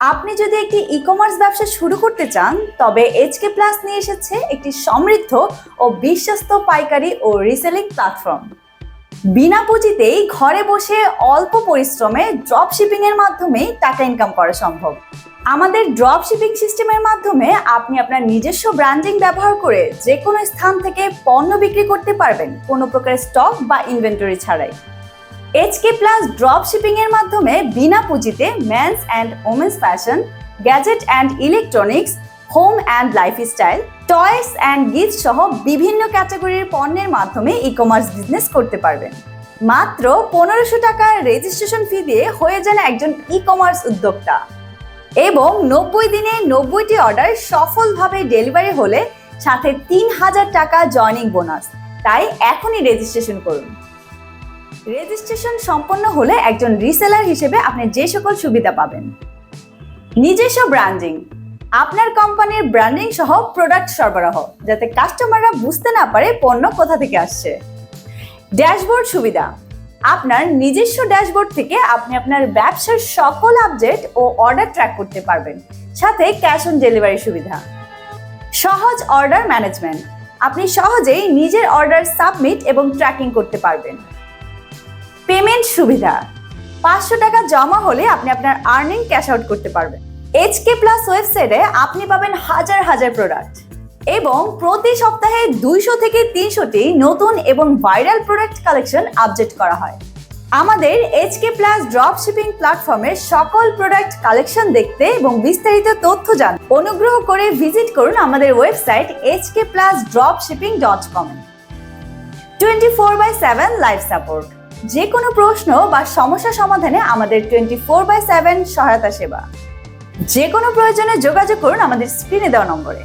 আপনি যদি একটি ই কমার্স ব্যবসা শুরু করতে চান, তবে এইচকে প্লাস নিয়ে এসেছে একটি সমৃদ্ধ ও বিশ্বস্ত পাইকারি ও রিসেলিং প্ল্যাটফর্ম বিনা পুঁজিতেই ঘরে বসে অল্প পরিশ্রমে ড্রপ শিপিং এর মাধ্যমেই টাকা ইনকাম করা সম্ভব। আমাদের ড্রপ শিপিং সিস্টেমের মাধ্যমে আপনি আপনার নিজস্ব ব্র্যান্ডিং ব্যবহার করে যে কোনো স্থান থেকে পণ্য বিক্রি করতে পারবেন কোনো প্রকার স্টক বা ইনভেন্টরি ছাড়াই। এইচকে প্লাস ড্রপ শিপিং এর মাধ্যমে বিনা পুঁজিতে men's and women's fashion gadget and electronics home and lifestyle toys and gift সহ বিভিন্ন ক্যাটাগরির পণ্যের মাধ্যমে ই কমার্স বিজনেস করতে পারবেন। মাত্র পনেরোশো টাকার রেজিস্ট্রেশন ফি দিয়ে হয়ে যান একজন ই কমার্স উদ্যোক্তা। এবং নব্বই দিনে নব্বইটি অর্ডার সফলভাবে ডেলিভারি হলে সাথে তিন হাজার টাকা জয়নিং বোনাস তাই এখনই রেজিস্ট্রেশন করুন। রেজিস্ট্রেশন সম্পন্ন হলে একজন রিসেলার হিসেবে আপনি যে সকল সুবিধা পাবেন। নিজস্ব ব্র্যান্ডিং আপনার কোম্পানির ব্র্যান্ডিং সহ প্রোডাক্ট সরবরাহ, যাতে কাস্টমাররা বুঝতে না পারে পণ্য কোথা থেকে আসছে। ড্যাশবোর্ড সুবিধা, আপনার নিজস্ব ড্যাশবোর্ড থেকে আপনি আপনার ব্যবসার সকল আপডেট ও অর্ডার ট্র্যাক করতে পারবেন। সাথে ক্যাশ অন ডেলিভারি সুবিধা, সহজ অর্ডার ম্যানেজমেন্ট আপনি সহজেই নিজের অর্ডার সাবমিট এবং ট্র্যাকিং করতে পারবেন। পেমেন্ট সুবিধা। পাঁচশো টাকা জমা হলে আপনি আপনার আর্নিং ক্যাশ আউট করতে পারবেন। এইচকে প্লাস ওয়েবসাইটে আপনি পাবেন হাজার হাজার প্রোডাক্ট এবং প্রতি সপ্তাহে দুইশো থেকে তিনশোটি নতুন এবং ভাইরাল প্রোডাক্ট কালেকশন আপডেট করা হয়। আমাদের এইচকে প্লাস ড্রপ শিপিং প্ল্যাটফর্মের সকল প্রোডাক্ট কালেকশন দেখতে এবং বিস্তারিত তথ্য জানতে অনুগ্রহ করে ভিজিট করুন আমাদের website HK plus drop shipping dot com twenty four by seven live support যে কোনো প্রশ্ন বা সমস্যা সমাধানে আমাদের টোয়েন্টি ফোর বাই সেভেন সহায়তা সেবা। যে কোনো প্রয়োজনে যোগাযোগ করুন আমাদের স্ক্রিনে দেওয়া নম্বরে।